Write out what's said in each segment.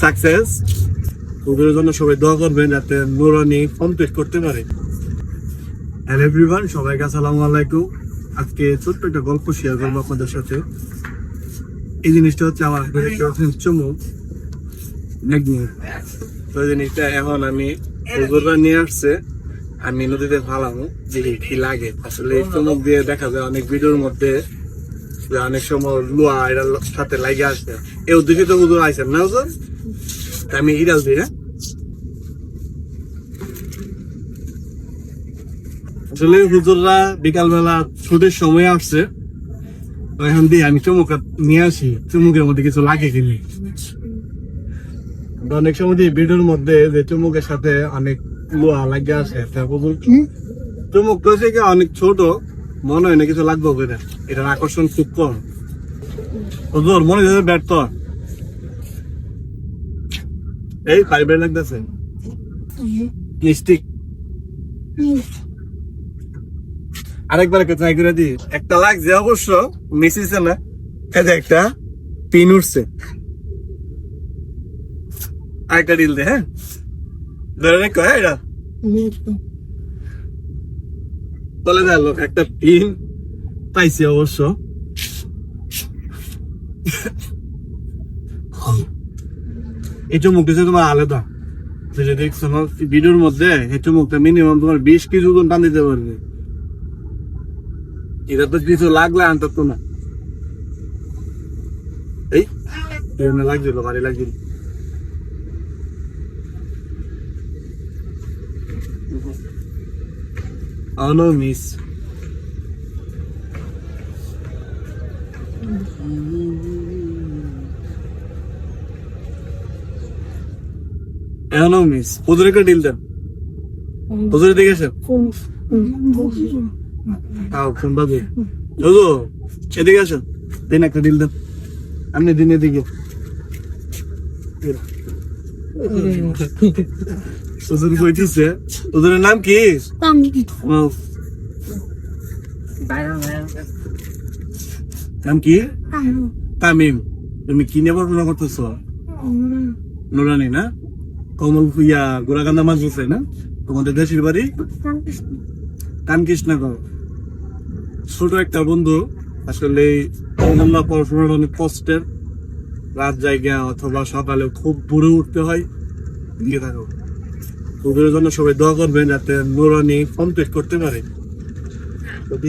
Success ওদের জন্য সবাই দোয়া করবেন যাতে কমপ্লিট করতে পারে। হ্যালো এভরিওয়ান সবাইকে আসসালামু আলাইকুম। আজকে ছোট্ট একটা গল্প শেয়ার করব আপনাদের সাথে। এই জিনিসটা হচ্ছে আমার চমক তো জিনিসটা এখন আমি নিয়ে আসছে। আমি নদীতে ফালামো যে কি লাগে। আসলে চমক দিয়ে দেখা যায় অনেক ভিডিওর মধ্যে যে অনেক সময় লোয়া এটা সাথে লাগে আসে। এই উদ্দেশ্যে তো হুজুর আইসেন না হুজুর? আমি ইরাল দিই হ্যাঁ? আসলে হুজুররা বিকালবেলা ছুটির সময় আসছে। এখন দিয়ে আমি চমক নিয়ে আসি। চমকের মধ্যে কিছু লাগে কিনি? অনেক সময় দিয়ে ভিডিওর মধ্যে যে চুমুকের সাথে অনেক লোহা লাগে আসে। তারপর বলছি, চুমুক তো থেকে অনেক ছোট মনে হয় না কিছু লাগবে করে এটার আকর্ষণ খুব কম। হুজুর মনে হচ্ছে ব্যর্থ। এই ফাইবার লাগতেছে। আরেকবার একটা ট্রাই করে দি। একটা লাগছে অবশ্য মিসিছে না একটা পিন উঠছে। আরেকটা ডিল দে হ্যাঁ? ধরে রেখো হ্যাঁ এটা? বলে গেল একটা পিন। পাইছি অবশ্য। এই চুমুকটা তোমার আলাদা। যেটা দেখছ না ভিডিওর মধ্যে এই চুমুকটা মিনিমাম তোমার বিশ কেজি ওজন টান দিতে পারবে। এটা তো কিছু লাগলে আনতো না। এই লাগছিল বাড়ি লাগছিল Oh no, miss. এখনও মিস হুজুরে একটা ডিল দেন হুজুরে দেখেছেন তাও ফোন বাজে। হুজুর এদিকে আসেন দিন একটা ডিল দেন আপনি দিন এদিকে। হুজুর কইতেছে হুজুরের নাম কি? ও, নাম কি তামিম তুমি কি নিয়ে পড়াশোনা করতেছ নুরানি না কমল ইয়া গোরাকান্দা মাছ আছে না তোমাদের দেশের বাড়ি রামকৃষ্ণগর ছোট একটা বন্ধু আসলে পড়াশোনার অনেক কষ্টের। রাত জায়গা অথবা সকালে খুব ভোরে উঠতে হয়। দিকে থাকো। ওদের জন্য সবাই দোয়া করবেন যাতে নুরানি কমপ্লিট করতে পারে। যদি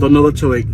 ধন্যবাদ সবাইকে।